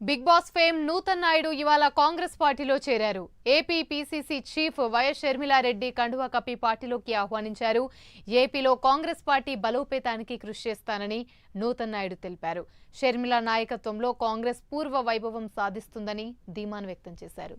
Bigg Boss fame Nutan Naidu ఇవాళ కాంగ్రెస్ పార్టీలో చేరారు. AP PCC chief YS Sharmila Reddy కండువా కప్పి పార్టీలోకి ఆహ్వానించారు. ఏపీలో కాంగ్రెస్ పార్టీ బలోపేతానికి కృషి చేస్తానని నూతన్ నాయుడు తెలిపారు. షర్మిల నాయకత్వంలో కాంగ్రెస్ పూర్వ వైభవం సాధిస్తుందని ధీమాను వ్యక్తం చేశారు.